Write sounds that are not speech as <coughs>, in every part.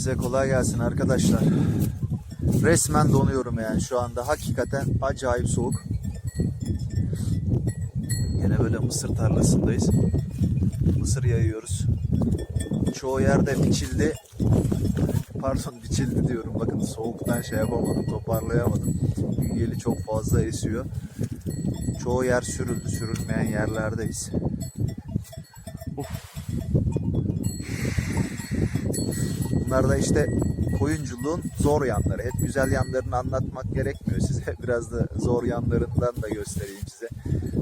Hepinize kolay gelsin arkadaşlar. Resmen donuyorum yani şu anda. Hakikaten acayip soğuk. Yine böyle mısır tarlasındayız. Mısır yayıyoruz. Çoğu yerde biçildi. Pardon biçildi diyorum. Bakın soğuktan şey yapamadım, toparlayamadım. Güngeli çok fazla esiyor. Çoğu yer sürüldü, sürülmeyen yerlerdeyiz. Bunlar da işte koyunculuğun zor yanları. Hep güzel yanlarını anlatmak gerekmiyor size. <laughs> Biraz da zor yanlarından da göstereyim size.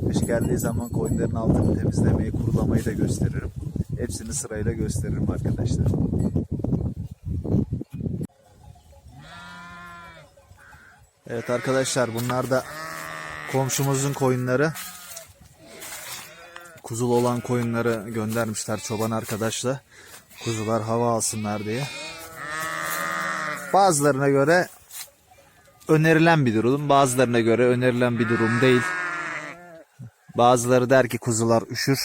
Kış geldiği zaman koyunların altını temizlemeyi, kurulamayı da gösteririm. Hepsini sırayla gösteririm arkadaşlar. Evet arkadaşlar bunlar da komşumuzun koyunları. Kuzul olan koyunları göndermişler çoban arkadaşla. Kuzular hava alsınlar diye. Bazılarına göre önerilen bir durum, bazılarına göre önerilen bir durum değil. Bazıları der ki kuzular üşür.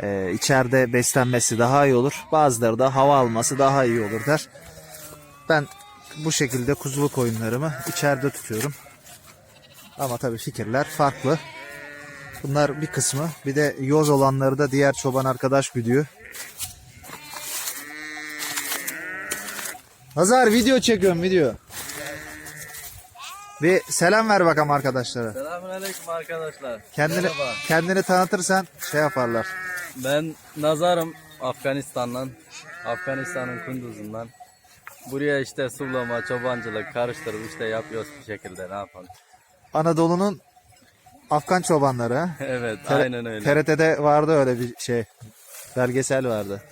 Ee, içeride beslenmesi daha iyi olur. Bazıları da hava alması daha iyi olur der. Ben bu şekilde kuzulu koyunlarımı içeride tutuyorum. Ama tabii fikirler farklı. Bunlar bir kısmı. Bir de yoz olanları da diğer çoban arkadaş güdüyor. Hazar video çekiyorum video. Bir selam ver bakalım arkadaşlara. Selamünaleyküm arkadaşlar. Kendini Merhaba. kendini tanıtırsan şey yaparlar. Ben Nazar'ım Afganistan'dan. Afganistan'ın Kunduz'undan. Buraya işte sulama, çobancılık karıştırıp işte yapıyoruz bir şekilde ne yapalım. Anadolu'nun Afgan çobanları. ha? <laughs> Evet aynen öyle. TRT'de vardı öyle bir şey. Belgesel vardı.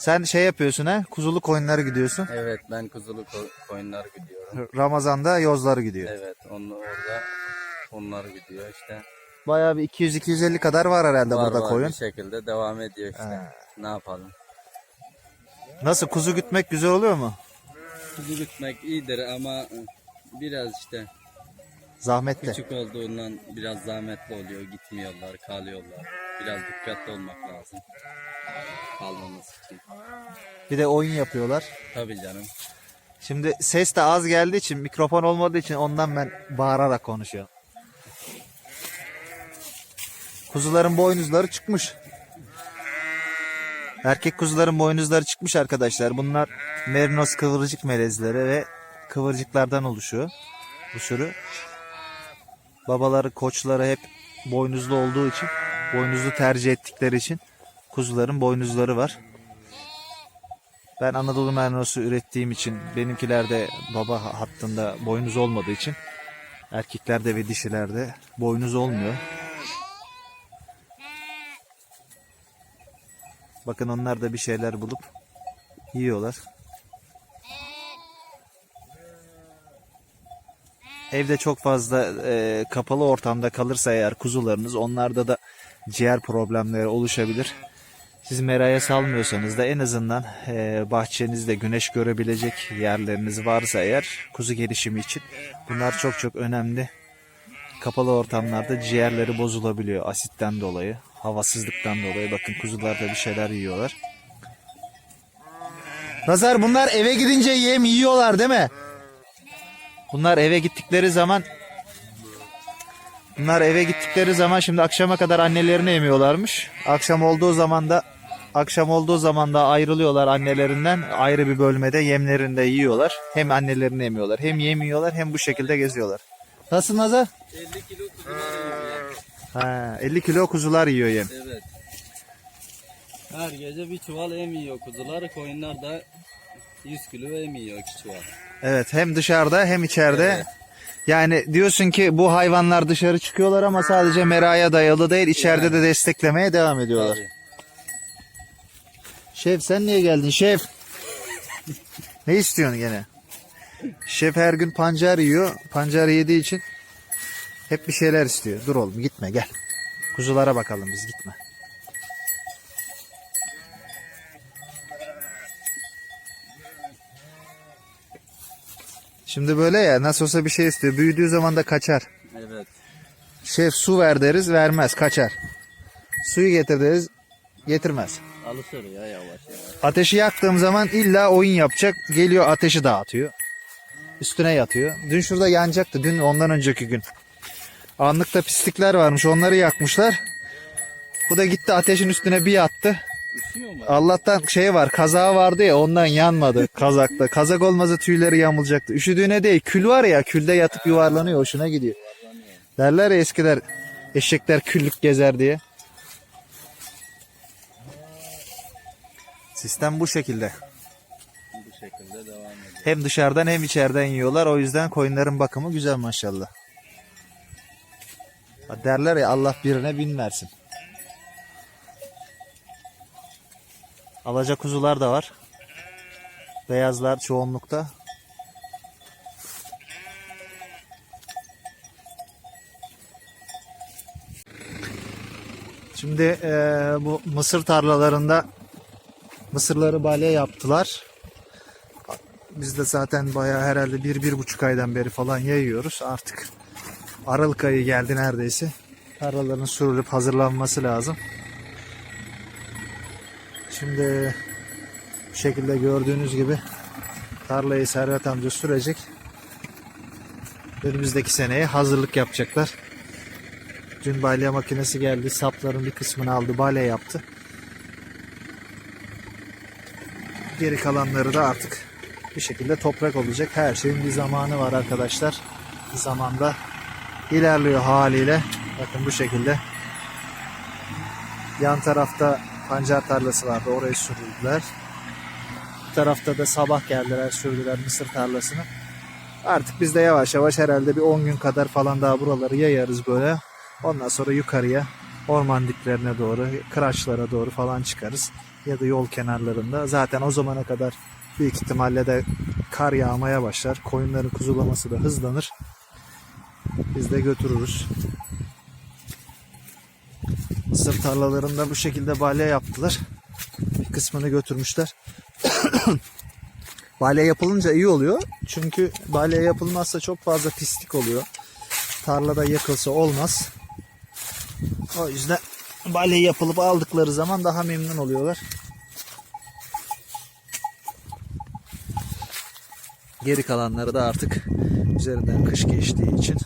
Sen şey yapıyorsun ha? Kuzulu koyunları gidiyorsun. Evet ben kuzulu ko- koyunlar gidiyorum. Ramazan'da yozları gidiyor. Evet onu orada onlar gidiyor işte. Bayağı bir 200-250 kadar var herhalde Var burada var koyun. bir şekilde devam ediyor işte. Ne yapalım. Nasıl kuzu gütmek güzel oluyor mu? Kuzu gütmek iyidir ama biraz işte Zahmetli. küçük olduğundan biraz zahmetli oluyor. Gitmiyorlar, kalıyorlar. Biraz dikkatli olmak lazım. Kalmamız için. Bir de oyun yapıyorlar. Tabii canım. Şimdi ses de az geldiği için mikrofon olmadığı için ondan ben bağırarak konuşuyorum. Kuzuların boynuzları çıkmış. Erkek kuzuların boynuzları çıkmış arkadaşlar. Bunlar merinos kıvırcık melezleri ve kıvırcıklardan oluşuyor. Bu sürü. Babaları, koçları hep boynuzlu olduğu için, boynuzlu tercih ettikleri için kuzuların boynuzları var. Ben Anadolu merinosu ürettiğim için benimkilerde baba hattında boynuz olmadığı için erkeklerde ve dişilerde boynuz olmuyor. Bakın onlar da bir şeyler bulup yiyorlar. Evde çok fazla e, kapalı ortamda kalırsa eğer kuzularınız onlarda da ciğer problemleri oluşabilir. Siz meraya salmıyorsanız da en azından e, bahçenizde güneş görebilecek yerleriniz varsa eğer kuzu gelişimi için bunlar çok çok önemli. Kapalı ortamlarda ciğerleri bozulabiliyor asitten dolayı, havasızlıktan dolayı. Bakın kuzular da bir şeyler yiyorlar. Nazar bunlar eve gidince yem yiyorlar değil mi? Bunlar eve gittikleri zaman Bunlar eve gittikleri zaman şimdi akşama kadar annelerini emiyorlarmış. Akşam olduğu zaman da akşam olduğu zaman da ayrılıyorlar annelerinden. Ayrı bir bölmede yemlerini de yiyorlar. Hem annelerini emiyorlar. Hem yemiyorlar hem bu şekilde geziyorlar. Nasıl Nazar? 50 kilo kuzular yiyor. Ha, 50 kilo kuzular yiyor yem. Evet. Her gece bir çuval em yiyor kuzular. Koyunlar da 100 kilo em yiyor iki çuval. Evet hem dışarıda hem içeride. Evet. Yani diyorsun ki bu hayvanlar dışarı çıkıyorlar ama sadece meraya dayalı değil içeride de desteklemeye devam ediyorlar. Tabii. Şef sen niye geldin şef? <laughs> ne istiyorsun gene? Şef her gün pancar yiyor. Pancar yediği için hep bir şeyler istiyor. Dur oğlum gitme gel. Kuzulara bakalım biz gitme. Şimdi böyle ya nasıl olsa bir şey istiyor. Büyüdüğü zaman da kaçar. Evet. Şef su ver deriz vermez kaçar. Suyu getir deriz getirmez. Alışır ya yavaş yavaş. Ateşi yaktığım zaman illa oyun yapacak. Geliyor ateşi dağıtıyor. Üstüne yatıyor. Dün şurada yanacaktı. Dün ondan önceki gün. Anlıkta pislikler varmış. Onları yakmışlar. Bu da gitti ateşin üstüne bir yattı. Allah'tan şey var kazağı vardı ya ondan yanmadı kazakta. Kazak olmasa tüyleri yamulacaktı. Üşüdüğüne değil kül var ya külde yatıp yuvarlanıyor hoşuna gidiyor. Derler ya eskiler eşekler küllük gezer diye. Sistem bu şekilde. Bu şekilde devam ediyor. Hem dışarıdan hem içeriden yiyorlar. O yüzden koyunların bakımı güzel maşallah. Derler ya Allah birine bin versin. Alaca kuzular da var. Beyazlar çoğunlukta. Şimdi eee, bu mısır tarlalarında mısırları balya yaptılar. Biz de zaten bayağı herhalde bir, bir buçuk aydan beri falan yayıyoruz. Artık Aralık ayı geldi neredeyse. Tarlaların sürülüp hazırlanması lazım. Şimdi bu şekilde gördüğünüz gibi tarlayı Servet amca sürecek. Önümüzdeki seneye hazırlık yapacaklar. Dün balya makinesi geldi. Sapların bir kısmını aldı. Balya yaptı. Geri kalanları da artık bir şekilde toprak olacak. Her şeyin bir zamanı var arkadaşlar. Bir zamanda ilerliyor haliyle. Bakın bu şekilde. Yan tarafta pancar tarlası vardı. Orayı sürdüler. Bu tarafta da sabah geldiler sürdüler mısır tarlasını. Artık biz de yavaş yavaş herhalde bir 10 gün kadar falan daha buraları yayarız böyle. Ondan sonra yukarıya orman diplerine doğru, kıraçlara doğru falan çıkarız. Ya da yol kenarlarında. Zaten o zamana kadar büyük ihtimalle de kar yağmaya başlar. Koyunların kuzulaması da hızlanır. Biz de götürürüz. Mısır tarlalarında bu şekilde balya yaptılar. Bir kısmını götürmüşler. <coughs> balya yapılınca iyi oluyor. Çünkü balya yapılmazsa çok fazla pislik oluyor. Tarlada yakılsa olmaz. O yüzden balya yapılıp aldıkları zaman daha memnun oluyorlar. Geri kalanları da artık üzerinden kış geçtiği için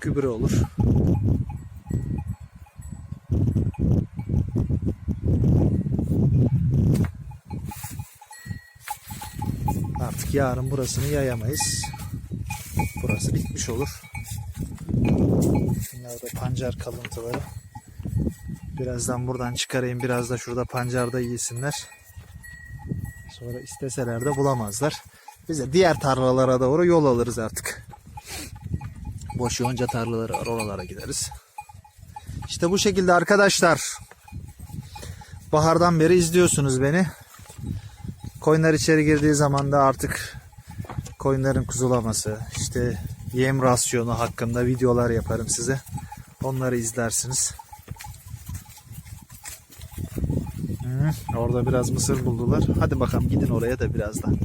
gübre olur. Artık yarın burasını yayamayız. Burası bitmiş olur. Bunlar da pancar kalıntıları. Birazdan buradan çıkarayım. Biraz da şurada pancarda yesinler. Sonra isteseler de bulamazlar. Biz de diğer tarlalara doğru yol alırız artık. Boş yonca tarlaları var oralara gideriz. İşte bu şekilde arkadaşlar. Bahardan beri izliyorsunuz beni. Koyunlar içeri girdiği zaman da artık koyunların kuzulaması, işte yem rasyonu hakkında videolar yaparım size. Onları izlersiniz. Hı, orada biraz mısır buldular. Hadi bakalım gidin oraya da birazdan.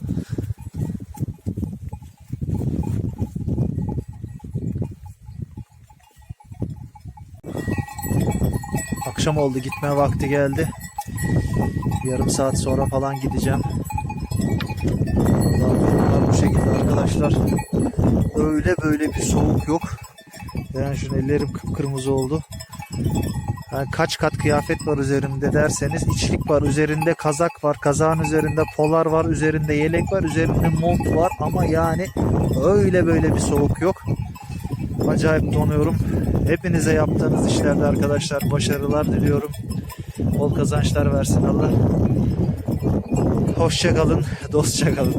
Akşam oldu gitme vakti geldi. Yarım saat sonra falan gideceğim. Arkadaşlar. Öyle böyle bir soğuk yok. Yani şu ellerim kıpkırmızı oldu. Yani kaç kat kıyafet var üzerimde derseniz içlik var üzerinde kazak var kazağın üzerinde polar var üzerinde yelek var üzerinde mont var ama yani öyle böyle bir soğuk yok acayip donuyorum hepinize yaptığınız işlerde arkadaşlar başarılar diliyorum bol kazançlar versin Allah hoşça kalın dostça kalın